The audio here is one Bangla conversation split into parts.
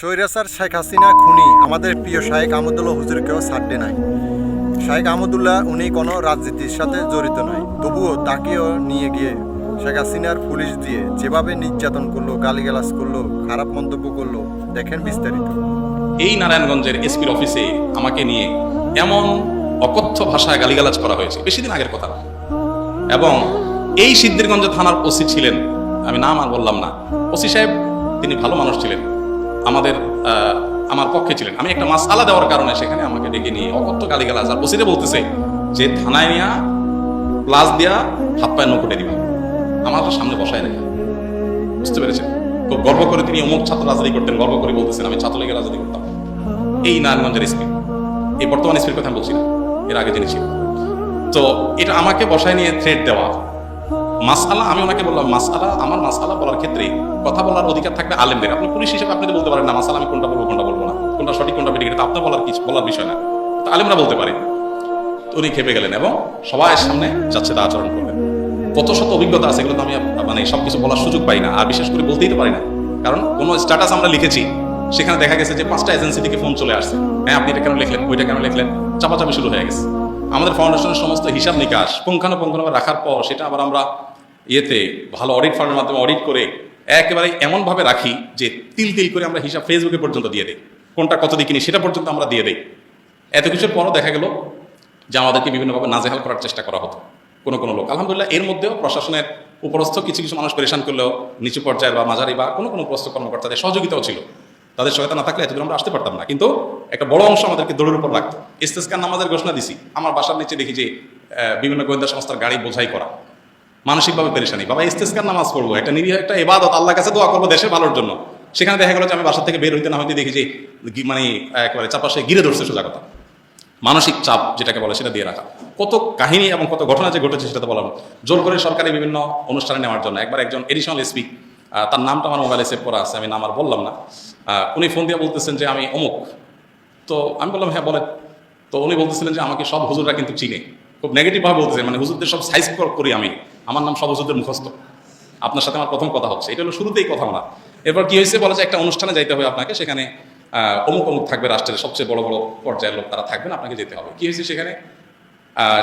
স্বৈরাচার শেখ হাসিনা খুনি আমাদের প্রিয় শাহেক আহমদুল্লাহ হুজুরকেও ছাড়তে নাই। শাহেক আহমদুল্লাহ উনি কোনো রাজনীতির সাথে জড়িত নয় তবুও তাকেও নিয়ে গিয়ে শেখ হাসিনার পুলিশ দিয়ে যেভাবে নির্যাতন করল, গালিগালাজ করল, খারাপ মন্তব্য করল, দেখেন বিস্তারিত। এই নারায়ণগঞ্জের এসপির অফিসে আমাকে নিয়ে এমন অকথ্য ভাষায় গালিগালাজ করা হয়েছে, বেশি দিন আগের কথা এবং এই সিদ্ধিরগঞ্জ থানার ওসি ছিলেন, আমি নাম আর বললাম না। ওসি সাহেব তিনি ভালো মানুষ ছিলেন। আমাদের আমার পক্ষে ছিলেন। আমি একটা মাস আলাদা দেওয়ার কারণে সেখানে আমাকে ডেকে নিয়ে অকথ্য গালিগালাজ আর ওসিতে বলতেছে যে, থানায় নিয়ে প্লাস দিয়া হাত পায়ে নকুটে দিবা। আমার তো সামনে বসায় রেখে বুঝতে পেরেছেন? খুব গর্ব করে তিনি অমুক ছাত্র রাজনীতি করতেন, গর্ব করে বলতেছেন, আমি ছাত্রলীগের রাজনীতি করতাম। এই নারায়ণগঞ্জের এসপি এই বর্তমান এসপির কথা বলছি না। এর আগে যিনি তো এটা আমাকে বসায় নিয়ে থ্রেট দেওয়া মাসআলা আমি ওনাকে বললাম মাসআলা আমার মাসআলা বলার ক্ষেত্রে কথা বলার অধিকার থাকবে আলেমদের। আপনি পুলিশ হিসেবে আপনি বলতে পারেন না, মাসালা, আমি কোনটা বলব কোনটা বলব না? কোনটা সঠিক, কোনটা এটা আপনার বলার কিছু, বলার বিষয় না। তো আলেমরা বলতে পারে। উনি খেপে গেলেন এবং সবার সামনে যাচ্ছে তা আচরণ করলেন। কত শত অভিজ্ঞতা আছে, এগুলো তো আমি মানে সবকিছু বলার সুযোগ পাই না, আর বিশেষ করে বলতেই তো পারি না। কারণ কোনো স্ট্যাটাস আমরা লিখেছি, সেখানে দেখা গেছে যে পাঁচটা এজেন্সি থেকে ফোন চলে আসছে। হ্যাঁ আপনি এটা কেন লিখলেন? ওইটা কেন লিখলেন? চাপাচাপি শুরু হয়ে গেছে। আমাদের ফাউন্ডেশনের সমস্ত হিসাব নিকাশ পুঙ্খানুপুঙ্খানুভাবে রাখার পর, সেটা আবার আমরা ইয়েতে ভালো অডিট ফার্মের মাধ্যমে অডিট করে একেবারে এমনভাবে রাখি যে তিল তিল করে আমরা হিসাব ফেসবুকে পর্যন্ত দিয়ে দিই। কোনটা কত দিয়ে কিনি সেটা পর্যন্ত আমরা দিয়ে দিই। এত কিছুর পরও দেখা গেল যে আমাদেরকে বিভিন্নভাবে নাজেহাল করার চেষ্টা করা হতো কোনো কোনো লোক। আলহামদুলিল্লাহ, এর মধ্যেও প্রশাসনের উপরস্থ কিছু কিছু মানুষ পরেশান করলেও নিচু পর্যায়ের বা মাঝারি বা কোনো কোনো উপরস্থ কর্মকর্তাদের সহযোগিতাও ছিল। তাদের সহায়তা না থাকলে এতদূর আমরা আসতে পারতাম না। কিন্তু একটা বড় অংশ আমাদেরকে দৌড়ের উপর রাখতো। ইস্তেস্কার নামাজের ঘোষণা দিছি। আমার বাসার নিচে দেখি যে বিভিন্ন গোয়েন্দা সংস্থার গাড়ি বোঝাই করা। মানসিকভাবে পেরেশানি। বাবা ইস্তেস্কার নামাজ পড়ব, একটা নিরীহ, একটা এবাদত আল্লাহর কাছে দোয়া করব দেশের ভালোর জন্য। সেখানে দেখা গেল যে আমি বাসা থেকে বের হইতে না হইতে দেখি যে মানে একেবারে চারপাশে গিরে ধরছে সোজা কথা। মানসিক চাপ যেটাকে বলে সেটা দিয়ে রাখা। কত কাহিনী এবং কত ঘটনা যে ঘটেছে সেটা তো বলার জোর করে সরকারি বিভিন্ন অনুষ্ঠানে নেওয়ার জন্য। একবার একজন এডিশনাল এসপি তার নামটা আমার মোবাইলে সেভ করা আছে, আমি নাম আর বললাম না। উনি ফোন দিয়ে বলতেছেন যে আমি অমুক। তো আমি বললাম হ্যাঁ বলেন। তো উনি বলতেছিলেন যে আমাকে সব হুজুররা কিন্তু চিনে। খুব নেগেটিভভাবে বলতেছে মানে হুজুরদের সব সাইজ করি আমি। আমার নাম সব হুজুরদের মুখস্থ। আপনার সাথে আমার প্রথম কথা হচ্ছে। এটা হলো শুরুতেই কথা না এরপর কি হয়েছে? বলে যে একটা অনুষ্ঠানে যাইতে হবে আপনাকে। সেখানে অমুক অমুক থাকবে রাষ্ট্রের সবচেয়ে বড় বড় পর্যায়ের লোক তারা থাকবেন, আপনাকে যেতে হবে। কি হয়েছে সেখানে?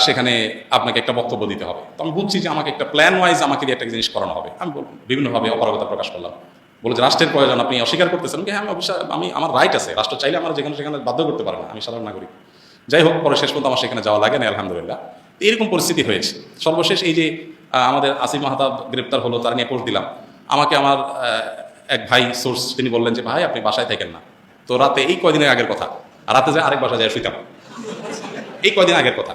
সেখানে আপনাকে একটা বক্তব্য দিতে হবে। তো আমি বুঝছি যে আমাকে একটা প্ল্যান ওয়াইজ আমাকে একটা জিনিস করানো হবে। আমি বিভিন্নভাবে অপারগতা প্রকাশ করলাম। বলে যে রাষ্ট্রের প্রয়োজন, আপনি অস্বীকার করতেছেন। হ্যাঁ আমি অবশ্যই আমি, আমার রাইট আছে। রাষ্ট্র চাইলে আমার যেখানে সেখানে বাধ্য করতে পারে না। আমি সাধারণ নাগরিক। যাই হোক, পরে শেষ পর্যন্ত আমার সেখানে যাওয়া লাগে না, আলহামদুলিল্লাহ। এরকম পরিস্থিতি হয়েছে। সর্বশেষ এই যে আমাদের আসিফ মাহাতাব গ্রেপ্তার হলো, তার নিয়ে পোস্ট দিলাম। আমাকে আমার এক ভাই সোর্স তিনি বললেন যে, ভাই, আপনি বাসায় থাকেন না। তো রাতে, এই কয়দিনের আগের কথা। রাতে যে আরেক বাসায় যায়, শুইতাম। এই কয়দিন আগের কথা।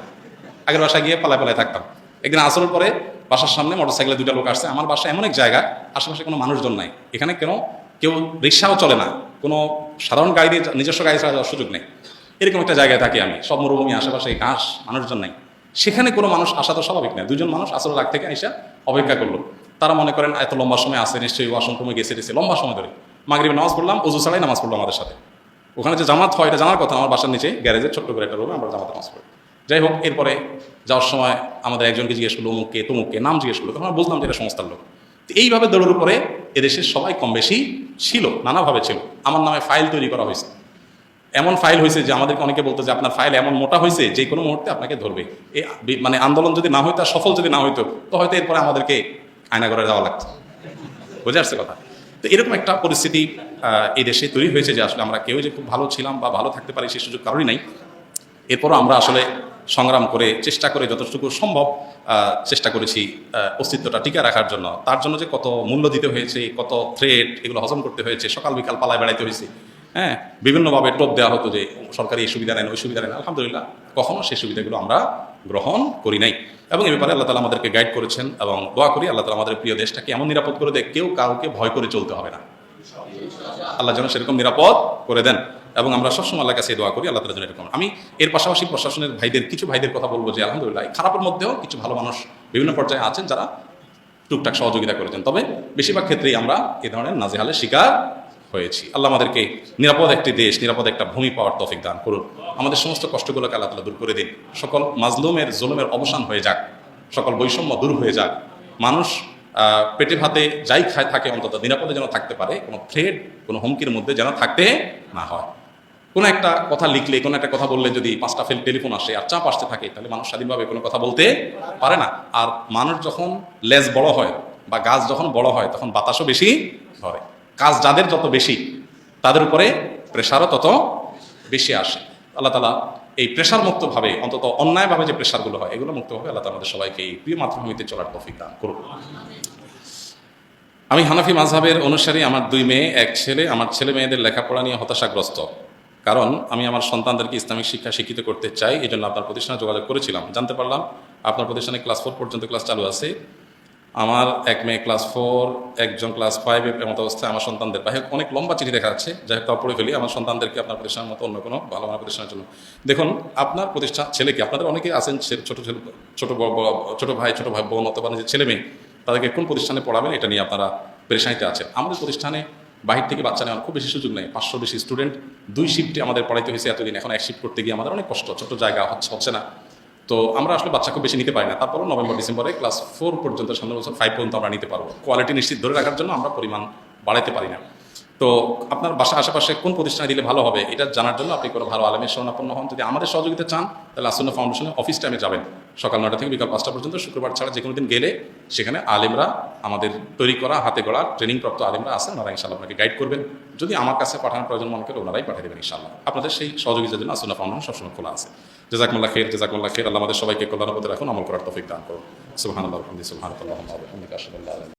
আগের বাসায় গিয়ে পালায় পালায় থাকতাম। একদিন আসরের পরে বাসার সামনে মোটরসাইকেলে দুটা লোক আসছে। আমার বাসা এমন এক জায়গা, আশেপাশে কোনো মানুষজন নাই। এখানে কেন? কেউ রিক্সাও চলে না। কোনো সাধারণ গাড়ি, নিজস্ব গাড়ি ছাড়া যাওয়ার সুযোগ নেই। এরকম একটা জায়গায় থাকি আমি। সব মরুভূমি, আশেপাশে ঘাস, মানুষজন নাই। সেখানে কোনো মানুষ আসা তো স্বাভাবিক নয় দুজন মানুষ আসলে রাগ থেকে এসে অপেক্ষা করল। তারা মনে করেন, এত লম্বা সময় আসে নিশ্চয়ই ওয়াশরুমে গেছে টেছে লম্বা সময় ধরে। মাগরিবে নামাজ পড়লাম উজু ছাড়াই নামাজ পড়ল আমাদের সাথে। ওখানে যে জামাত হয়, এটা জানার কথা আমার বাসার নিচে গ্যারেজের ছোট্ট করে একটা রুমে আমরা জামাতে নামাজ পড়ি। যাই হোক, এরপরে যাওয়ার সময় আমাদের একজনকে জিজ্ঞেস করল, অমুককে, তমুককে? নাম জিজ্ঞেস করল, তখন আমরা বুঝলাম যে এটা সংস্থার লোক। তো এইভাবে দৌড়ের উপরে এদেশের সবাই কম বেশি ছিল, নানাভাবে ছিল। আমার নামে ফাইল তৈরি করা হয়েছে। এমন ফাইল হয়েছে যে আমাদেরকে অনেকে বলতো যে আপনার ফাইল এমন মোটা হয়েছে, যে কোনো মুহূর্তে আপনাকে ধরবে। এই মানে আন্দোলন যদি না হইতো আর সফল যদি না হইতো, তো হয়তো এরপরে আমাদেরকে আয়না করে যাওয়া লাগতো। বুঝে আসছে কথা? তো এরকম একটা পরিস্থিতি এই দেশে তৈরি হয়েছে যে আসলে আমরা কেউ যে খুব ভালো ছিলাম বা ভালো থাকতে পারি সেই সুযোগ কারোরই নাই। এরপরও আমরা আসলে সংগ্রাম করে চেষ্টা করে যতটুকু সম্ভব চেষ্টা করেছি অস্তিত্বটা টিকে রাখার জন্য। তার জন্য যে কত মূল্য দিতে হয়েছে, কত থ্রেট এগুলো হজম করতে হয়েছে, সকাল বিকাল পালায় বেড়াইতে হয়েছে হ্যাঁ বিভিন্নভাবে টোপ দেওয়া হতো যে সরকারি এই সুবিধা নেন, ওই সুবিধা নেন। আলহামদুলিল্লাহ, কখনো সেই সুবিধাগুলো আমরা গ্রহণ করি নাই। এবং এ ব্যাপারে আল্লাহ তালা আমাদেরকে গাইড করেছেন এবং দোয়া করি আল্লাহ তালা আমাদের প্রিয় দেশটাকে এমন নিরাপদ করে দেয় কেউ কাউকে ভয় করে চলতে হবে না। আল্লাহ যেন সেরকম নিরাপদ করে দেন। এবং আমরা সবসময় আল্লাহ কাছে দোয়া করি, আল্লাহ তালা যেন এরকম আমি এর পাশাপাশি প্রশাসনের ভাইদের, কিছু ভাইদের কথা বলব যে আলহামদুলিল্লাহ, এই খারাপের মধ্যেও কিছু ভালো মানুষ বিভিন্ন পর্যায়ে আছেন যারা টুকটাক সহযোগিতা করেছেন। তবে বেশিরভাগ ক্ষেত্রেই আমরা এ ধরনের নাজেহালের শিকার হয়েছি। আল্লাহ আমাদেরকে নিরাপদ একটি দেশ, নিরাপদ একটা ভূমি পাওয়ার তফিক দান করুন। আমাদের সমস্ত কষ্টগুলোকে আল্লাহ তালা দূর করে দিন। সকল মাজলুমের জুলুমের অবসান হয়ে যাক, সকল বৈষম্য দূর হয়ে যাক। মানুষ পেটে ভাতে যাই খায় থাকে, অন্তত নিরাপদে যেন থাকতে পারে, কোনো থ্রেড কোনো হুমকির মধ্যে যেন থাকতে না হয়। কোনো একটা কথা লিখলে, কোনো একটা কথা বললে যদি পাঁচটা ফেল টেলিফোন আসে আর চাপ আসতে থাকে, তাহলে মানুষ স্বাধীনভাবে কোনো কথা বলতে পারে না। আর মানুষ যখন লেজ বড় হয় বা গাছ যখন বড় হয়, তখন বাতাসও বেশি ধরে। কাজ যাদের যত বেশি, তাদের উপরে প্রেশারও তত বেশি আসে। আল্লাহ তালা এই প্রেশার মুক্তভাবে, অন্তত অন্যায়ভাবে যে প্রেশারগুলো হয়, এগুলো মুক্তভাবে আল্লাহ আমাদের সবাইকে এই প্রিয় মাতৃভূমিতে চলার তফিক দান করুন। আমি হানাফি মাঝহাবের অনুসারী, আমার দুই মেয়ে, এক ছেলে, আমার ছেলে মেয়েদের লেখাপড়া নিয়ে হতাশাগ্রস্ত। কারণ আমি আমার সন্তানদেরকে ইসলামিক শিক্ষা শিক্ষিত করতে চাই এই জন্য আপনার প্রতিষ্ঠানে যোগাযোগ করেছিলাম, জানতে পারলাম, আপনার প্রতিষ্ঠানে ক্লাস ফোর পর্যন্ত ক্লাস চালু আছে আমার এক মেয়ে ক্লাস ফোর একজন ক্লাস ফাইভে এমত অবস্থায় আমার সন্তানদের। বাহির অনেক লম্বা চিঠি দেখা যাচ্ছে যাই হোক, তাও পড়ে ফেলি। আমার সন্তানদেরকে আপনার প্রতিষ্ঠানের মতো অন্য কোনো ভালো মানের প্রতিষ্ঠানের জন্য। দেখুন, আপনার প্রতিষ্ঠান ছেলেকে আপনাদের অনেকে আছেন ছোট ছেলে, ছোট ছোট ভাই ছোট ভাই, বোন অথবা নিজের ছেলে মেয়ে। তাদেরকে কোন প্রতিষ্ঠানে পড়াবেন? এটা নিয়ে আপনারা পেরেশানিতে আছেন। আমাদের প্রতিষ্ঠানে বাহির থেকে বাচ্চা নেওয়ার খুব বেশি সুযোগ নেই। পাঁচশো বেশি স্টুডেন্ট দুই শিফটে আমাদের পড়াইতে হয়েছে এতদিন। এখন এক শিফট করতে গিয়ে আমাদের অনেক কষ্ট। ছোট জায়গা হচ্ছে হচ্ছে না। তো আমরা আসলে বাচ্চা খুব বেশি নিতে পারি না। তারপরও নভেম্বর, ডিসেম্বরে ক্লাস ফোর পর্যন্ত সামনে বছর ফাইভ পর্যন্ত আমরা নিতে পারব। কোয়ালিটি নিশ্চিত ধরে রাখার জন্য আমরা পরিমাণ বাড়াতে পারি না। তো আপনার বাসা আশেপাশে কোন প্রতিষ্ঠানে দিলে ভালো হবে এটা জানার জন্য আপনি কোনো ভালো আলেমের শরণাপন্ন হন। যদি আমাদের সহযোগিতা চান, তাহলে আসন্ন ফাউন্ডেশনের অফিস টাইমে যাবেন। সকাল নটা থেকে বিকাল পাঁচটা পর্যন্ত, শুক্রবার ছাড়া যে কোনো দিন গেলে সেখানে আলেমরা আমাদের তৈরি করা, হাতে গড়া ট্রেনিং প্রাপ্ত আলেমরা আছেন, ওনারা ইনশাল্লাহ আপনাকে গাইড করবেন। যদি আমার কাছে পাঠানোর প্রয়োজন মনে করে, ওনারাই পাঠিয়ে দেবেন ইনশাল্লাহ আপনাদের সেই সহযোগিতার জন্য আসন্ন ফাউন্ডেশন সবসময় খোলা আছে। জেজাকমুল্লাহ খের জেজাকমুল্লাহ খের আল্লাহ আমাদের সবাইকে কল্যাণ পথে রাখুন, আমল করার তফিক দান করুন। সুবহানাল্লাহ সুবহানাল্লাহ সুবহানাল্লাহ